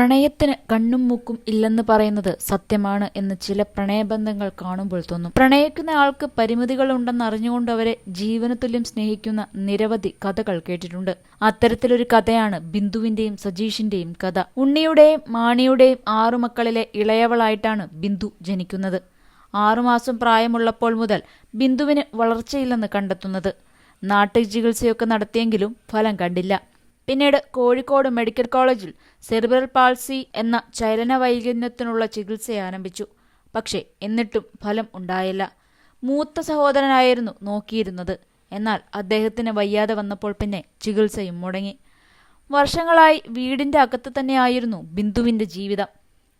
പ്രണയത്തിന് കണ്ണും മൂക്കും ഇല്ലെന്ന് പറയുന്നത് സത്യമാണ് എന്ന് ചില പ്രണയബന്ധങ്ങൾ കാണുമ്പോൾ തോന്നും. പ്രണയിക്കുന്ന ആൾക്ക് പരിമിതികൾ ഉണ്ടെന്ന് അറിഞ്ഞുകൊണ്ട് അവരെ ജീവന തുല്യം സ്നേഹിക്കുന്ന നിരവധി കഥകൾ കേട്ടിട്ടുണ്ട്. അത്തരത്തിലൊരു കഥയാണ് ബിന്ദുവിന്റെയും സജീഷിന്റെയും കഥ. ഉണ്ണിയുടെയും മാണിയുടെയും ആറു മക്കളിലെ ഇളയവളായിട്ടാണ് ബിന്ദു ജനിക്കുന്നത്. ആറുമാസം പ്രായമുള്ളപ്പോൾ മുതൽ ബിന്ദുവിന് വളർച്ചയില്ലെന്ന് കണ്ടെത്തുന്നത്. നാട്ടു ചികിത്സയൊക്കെ നടത്തിയെങ്കിലും ഫലം കണ്ടില്ല. പിന്നീട് കോഴിക്കോട് മെഡിക്കൽ കോളേജിൽ സെറിബ്രൽ പാൾസി എന്ന ചലന വൈകല്യത്തിനുള്ള ചികിത്സ ആരംഭിച്ചു. പക്ഷേ എന്നിട്ടും ഫലം ഉണ്ടായില്ല. മൂത്ത സഹോദരനായിരുന്നു നോക്കിയിരുന്നത്. എന്നാൽ അദ്ദേഹത്തിന് വയ്യാതെ വന്നപ്പോൾ പിന്നെ ചികിത്സയും മുടങ്ങി. വർഷങ്ങളായി വീടിന്റെ അകത്ത് തന്നെയായിരുന്നു ബിന്ദുവിന്റെ ജീവിതം.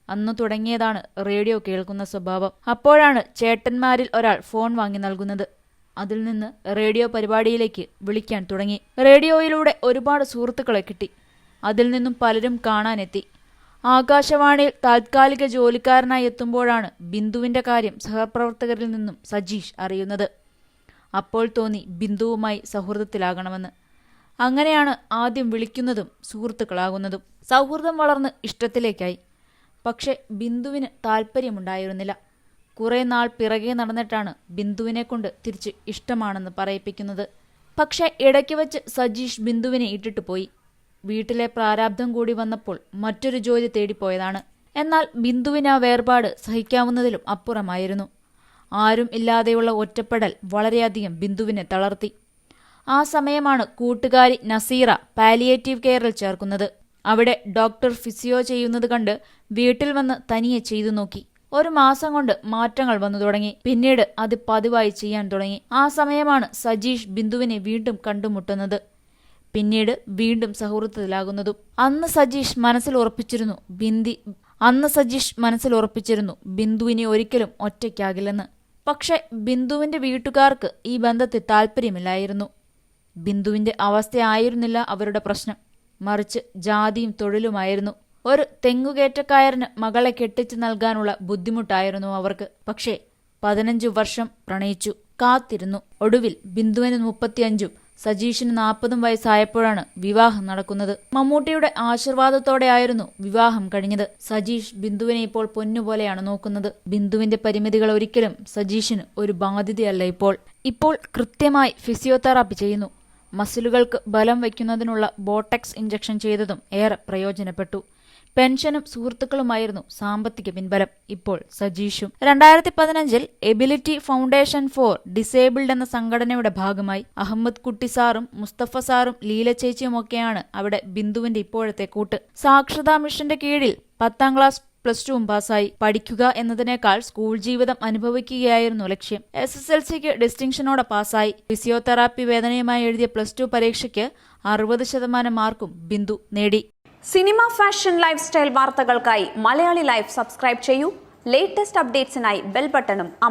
അന്ന് തുടങ്ങിയതാണ് റേഡിയോ കേൾക്കുന്ന സ്വഭാവം. അപ്പോഴാണ് ചേട്ടന്മാരിൽ ഒരാൾ ഫോൺ വാങ്ങി നൽകുന്നത്. അതിൽ നിന്ന് റേഡിയോ പരിപാടിയിലേക്ക് വിളിക്കാൻ തുടങ്ങി. റേഡിയോയിലൂടെ ഒരുപാട് സുഹൃത്തുക്കളെ കിട്ടി. അതിൽ നിന്നും പലരും കാണാനെത്തി. ആകാശവാണിയിൽ താൽക്കാലിക ജോലിക്കാരനായി എത്തുമ്പോഴാണ് ബിന്ദുവിന്റെ കാര്യം സഹപ്രവർത്തകരിൽ നിന്നും സജീഷ് അറിയുന്നത്. അപ്പോൾ തോന്നി ബിന്ദുവുമായി സൗഹൃദത്തിലാകണമെന്ന്. അങ്ങനെയാണ് ആദ്യം വിളിക്കുന്നതും സുഹൃത്തുക്കളാകുന്നതും. സൗഹൃദം വളർന്ന് ഇഷ്ടത്തിലേക്കായി. പക്ഷെ ബിന്ദുവിന് താല്പര്യമുണ്ടായിരുന്നില്ല കുറെ നാൾ പിറകെ നടന്നിട്ടാണ് ബിന്ദുവിനെ കൊണ്ട് തിരിച്ച് ഇഷ്ടമാണെന്ന് പറയിപ്പിക്കുന്നത്. പക്ഷെ ഇടയ്ക്ക് വെച്ച് സജീഷ് ബിന്ദുവിനെ ഇട്ടിട്ട് പോയി. വീട്ടിലെ പ്രാരാബ്ധം കൂടി വന്നപ്പോൾ മറ്റൊരു ജോലി തേടിപ്പോയതാണ്. എന്നാൽ ബിന്ദുവിന് ആ വേർപാട് സഹിക്കാവുന്നതിലും അപ്പുറമായിരുന്നു. ആരും ഇല്ലാതെയുള്ള ഒറ്റപ്പെടൽ വളരെയധികം ബിന്ദുവിനെ തളർത്തി. ആ സമയമാണ് കൂട്ടുകാരി നസീറ പാലിയേറ്റീവ് കെയറിൽ ചേർക്കുന്നത്. അവിടെ ഡോക്ടർ ഫിസിയോ ചെയ്യുന്നത് കണ്ട് വീട്ടിൽ വന്ന് തനിയെ ചെയ്തു നോക്കി. ഒരു മാസം കൊണ്ട് മാറ്റങ്ങൾ വന്നു തുടങ്ങി. പിന്നീട് അത് പതിവായി ചെയ്യാൻ തുടങ്ങി. ആ സമയമാണ് സജീഷ് ബിന്ദുവിനെ വീണ്ടും കണ്ടുമുട്ടുന്നത്. പിന്നീട് വീണ്ടും സൗഹൃദത്തിലാകുന്നതും. അന്ന് സജീഷ് മനസ്സിൽ ഉറപ്പിച്ചിരുന്നു ബിന്ദി അന്ന് സജീഷ് മനസ്സിൽ ഉറപ്പിച്ചിരുന്നു ബിന്ദുവിനെ ഒരിക്കലും ഒറ്റയ്ക്കാകില്ലെന്ന്. പക്ഷെ ബിന്ദുവിന്റെ വീട്ടുകാർക്ക് ഈ ബന്ധത്തിൽ താല്പര്യമില്ലായിരുന്നു ബിന്ദുവിന്റെ അവസ്ഥയായിരുന്നില്ല അവരുടെ പ്രശ്നം. മറിച്ച് ജാതിയും തൊഴിലുമായിരുന്നു. ഒരു തെങ്ങുകയറ്റക്കാരന് മകളെ കെട്ടിച്ചു നൽകാനുള്ള ബുദ്ധിമുട്ടായിരുന്നു അവർക്ക്. പക്ഷേ പതിനഞ്ചു വർഷം പ്രണയിച്ചു. കാത്തിരുന്നു. ഒടുവിൽ ബിന്ദുവിന് മുപ്പത്തിയഞ്ചും സജീഷിന് നാൽപ്പതും വയസ്സായപ്പോഴാണ് വിവാഹം നടക്കുന്നത്. മമ്മൂട്ടിയുടെ ആശീർവാദത്തോടെയായിരുന്നു വിവാഹം കഴിഞ്ഞത്. സജീഷ് ബിന്ദുവിനെ ഇപ്പോൾ പൊന്നുപോലെയാണ് നോക്കുന്നത്. ബിന്ദുവിന്റെ പരിമിതികൾ ഒരിക്കലും സജീഷിന് ഒരു ബാധ്യതയല്ല ഇപ്പോൾ. ഇപ്പോൾ കൃത്യമായി ഫിസിയോതെറാപ്പി ചെയ്യുന്നു. മസിലുകൾക്ക് ബലം വയ്ക്കുന്നതിനുള്ള ബോട്ടക്സ് ഇഞ്ചക്ഷൻ ചെയ്തതും ഏറെ പ്രയോജനപ്പെട്ടു. പെൻഷനും സുഹൃത്തുക്കളുമായിരുന്നു സാമ്പത്തിക പിൻബലം. ഇപ്പോൾ സജീഷും. രണ്ടായിരത്തി പതിനഞ്ചിൽ എബിലിറ്റി ഫൗണ്ടേഷൻ ഫോർ ഡിസേബിൾഡ് എന്ന സംഘടനയുടെ ഭാഗമായി അഹമ്മദ് കുട്ടി സാറും മുസ്തഫ സാറും ലീല ചേച്ചിയുമൊക്കെയാണ് അവിടെ ബിന്ദുവിന്റെ ഇപ്പോഴത്തെ കൂട്ട്. സാക്ഷരതാ മിഷന്റെ കീഴിൽ പത്താം ക്ലാസ് പ്ലസ് ടുവും പാസ്സായി. പഠിക്കുക എന്നതിനേക്കാൾ സ്കൂൾ ജീവിതം അനുഭവിക്കുകയായിരുന്നു ലക്ഷ്യം. എസ് എസ് എൽ സിക്ക് ഡിസ്റ്റിങ്ഷനോടെ പാസ്സായി. ഫിസിയോതെറാപ്പി വേദനയുമായി എഴുതിയ പ്ലസ് ടു പരീക്ഷയ്ക്ക് അറുപത് ശതമാനം മാർക്കും ബിന്ദു നേടി. സിനിമ ഫാഷൻ ലൈഫ് സ്റ്റൈൽ വാർത്തകൾക്കായി മലയാളി ലൈഫ് സബ്സ്ക്രൈബ് ചെയ്യൂ. ലേറ്റസ്റ്റ് അപ്ഡേറ്റ്സിനായി ബെൽ ബട്ടണും അമർ